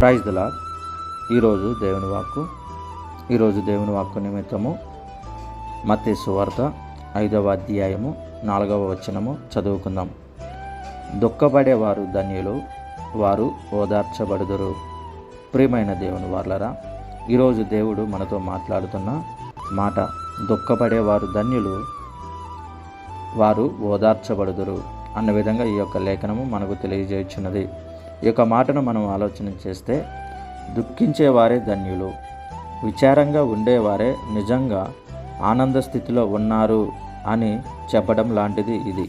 Praise దలా ఈరోజు దేవుని వాక్కు ఈరోజు దేవుని వాక్కు నిమిత్తము మత్తే సువార్త ఐదవ అధ్యాయము నాలుగవ వచనము చదువుకుందాం. దుఃఖపడేవారు ధన్యులు వారు ఓదార్చబడుదురు. ప్రియమైన దేవుని వార్లరా ఈరోజు దేవుడు మనతో మాట్లాడుతున్న మాట దుఃఖపడేవారు ధన్యులు వారు ఓదార్చబడుదురు అన్న విధంగా ఈ యొక్క లేఖనము మనకు తెలియజేయుచున్నది. ఈ యొక్క మాటను మనం ఆలోచన చేస్తే దుఃఖించేవారే ధన్యులు విచారంగా ఉండేవారే నిజంగా ఆనంద స్థితిలో ఉన్నారు అని చెప్పడం లాంటిది ఇది.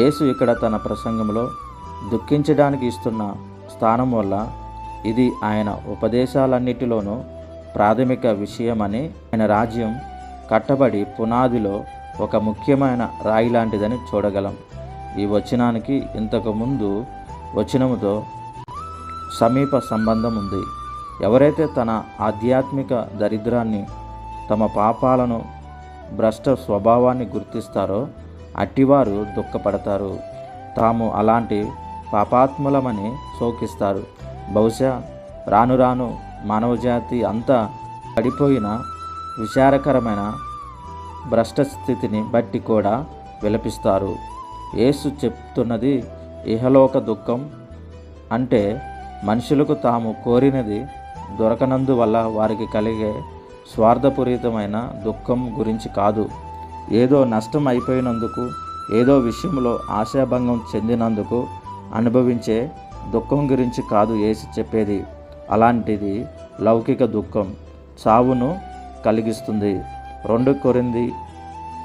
యేసు ఇక్కడ తన ప్రసంగంలో దుఃఖించడానికి ఇస్తున్న స్థానం వల్ల ఇది ఆయన ఉపదేశాలన్నిటిలోనూ ప్రాథమిక విషయమని ఆయన రాజ్యం కట్టబడి పునాదిలో ఒక ముఖ్యమైన రాయి లాంటిదని చూడగలం. ఈ వచనానికి ఇంతకుముందు వచనముతో సమీప సంబంధం ఉంది. ఎవరైతే తన ఆధ్యాత్మిక దరిద్రాన్ని తమ పాపాలను భ్రష్ట స్వభావాన్ని గుర్తిస్తారో అట్టివారు దుఃఖపడతారు. తాము అలాంటి పాపాత్ములమని శోకిస్తారు. బహుశా రాను రాను మానవజాతి అంతా పడిపోయిన విచారకరమైన భ్రష్ట స్థితిని బట్టి కూడా విలపిస్తారు. యేసు చెప్తున్నది ఇహలోక దుఃఖం అంటే మనుషులకు తాము కోరినది దొరకనందువల్ల వారికి కలిగే స్వార్థపూరితమైన దుఃఖం గురించి కాదు. ఏదో నష్టం అయిపోయినందుకు ఏదో విషయంలో ఆశాభంగం చెందినందుకు అనుభవించే దుఃఖం గురించి కాదు ఏసి చెప్పేది. అలాంటిది లౌకిక దుఃఖం చావును కలిగిస్తుంది. రెండు కొరింది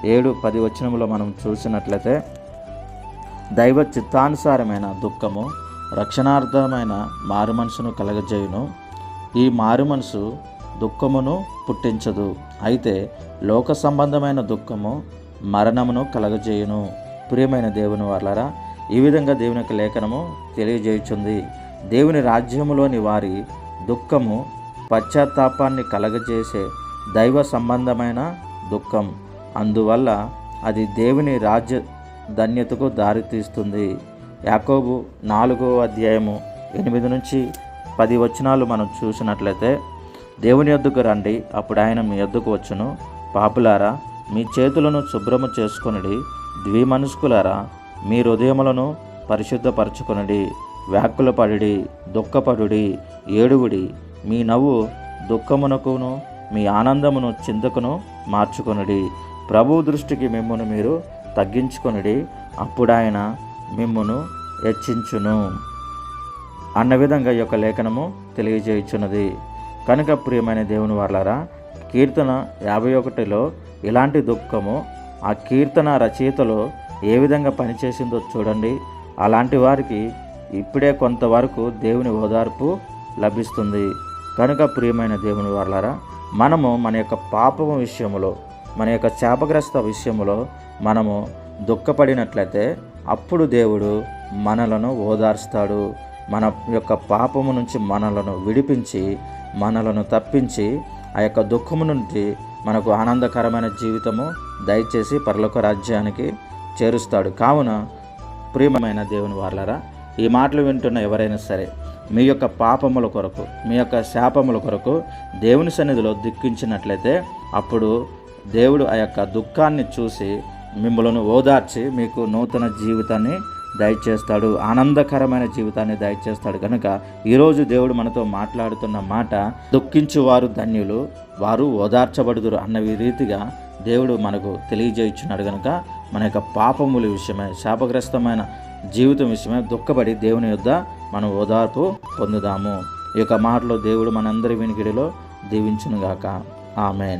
ఏడు పది వచనంలో మనం చూసినట్లయితే దైవ చిత్తానుసారమైన దుఃఖము రక్షణార్థమైన మారు మనసును కలగజేయును. ఈ మారు మనసు దుఃఖమును పుట్టించదు. అయితే లోక సంబంధమైన దుఃఖము మరణమును కలగజేయును. ప్రియమైన దేవుని వాళ్ళరా ఈ విధంగా దేవుని యొక్క లేఖనము తెలియజేయుచుంది. దేవుని రాజ్యములోని వారి దుఃఖము పశ్చాత్తాపాన్ని కలగజేసే దైవ సంబంధమైన దుఃఖం. అందువల్ల అది దేవుని రాజ్య ధన్యతకు దారితీస్తుంది యాకోబు నాలుగో అధ్యాయము ఎనిమిది నుంచి పది వచనాలు మనం చూసినట్లయితే దేవుని యొద్దకు రండి అప్పుడు ఆయన మీ యొద్దకు వచ్చును. పాపులారా మీ చేతులను శుభ్రము చేసుకొనిడి ద్విమనుష్కులారా మీ హృదయములను పరిశుద్ధపరచుకొనిడి వ్యాకులపడుడి దుఃఖపడుడి ఏడువుడి. మీ నవ్వు దుఃఖమునకును మీ ఆనందమును చింతకును మార్చుకొనుడి. ప్రభు దృష్టికి మిమ్మల్ని మీరు తగ్గించుకొనిడి అప్పుడు ఆయన మిమ్మును హెచ్చించును. అన్న విధంగా ఈ యొక్క లేఖనము తెలియజేయుచున్నది. కనుక ప్రియమైన దేవుని వాళ్ళారా కీర్తన యాభై ఒకటిలో ఇలాంటి దుఃఖము ఆ కీర్తన రచయితలో ఏ విధంగా పనిచేసిందో చూడండి. అలాంటి వారికి ఇప్పుడే కొంతవరకు దేవుని ఓదార్పు లభిస్తుంది. కనుక ప్రియమైన దేవుని వాళ్ళారా మనము మన యొక్క పాపము విషయంలో మన యొక్క శాపగ్రస్త విషయంలో మనము దుఃఖపడినట్లయితే అప్పుడు దేవుడు మనలను ఓదార్స్తాడు. మన యొక్క పాపము నుంచి మనలను విడిపించి మనలను తప్పించి ఆ యొక్క దుఃఖము నుండి మనకు ఆనందకరమైన జీవితము దయచేసి పరలోక రాజ్యానికి చేరుస్తాడు. కావున ప్రియమైన దేవుని వాళ్ళరా ఈ మాటలు వింటున్న ఎవరైనా సరే మీ యొక్క పాపముల కొరకు మీ యొక్క శాపముల కొరకు దేవుని సన్నిధిలో దుఃఖించినట్లయితే అప్పుడు దేవుడు ఆ యొక్క దుఃఖాన్ని చూసి మిమ్మల్ని ఓదార్చి మీకు నూతన జీవితాన్ని దయచేస్తాడు. ఆనందకరమైన జీవితాన్ని దయచేస్తాడు. కనుక ఈరోజు దేవుడు మనతో మాట్లాడుతున్న మాట దుఃఖించువారు ధన్యులు వారు ఓదార్చబడుదురు అన్నవి రీతిగా దేవుడు మనకు తెలియజేయించున్నాడు. కనుక మన యొక్క పాపముల విషయమే శాపగ్రస్తమైన జీవితం విషయమే దుఃఖపడి దేవుని యొద్ద మనం ఓదార్పు పొందుదాము. ఈ యొక్క మాటలో దేవుడు మనందరి వినికిడిలో దీవించునుగాక. ఆమెన్.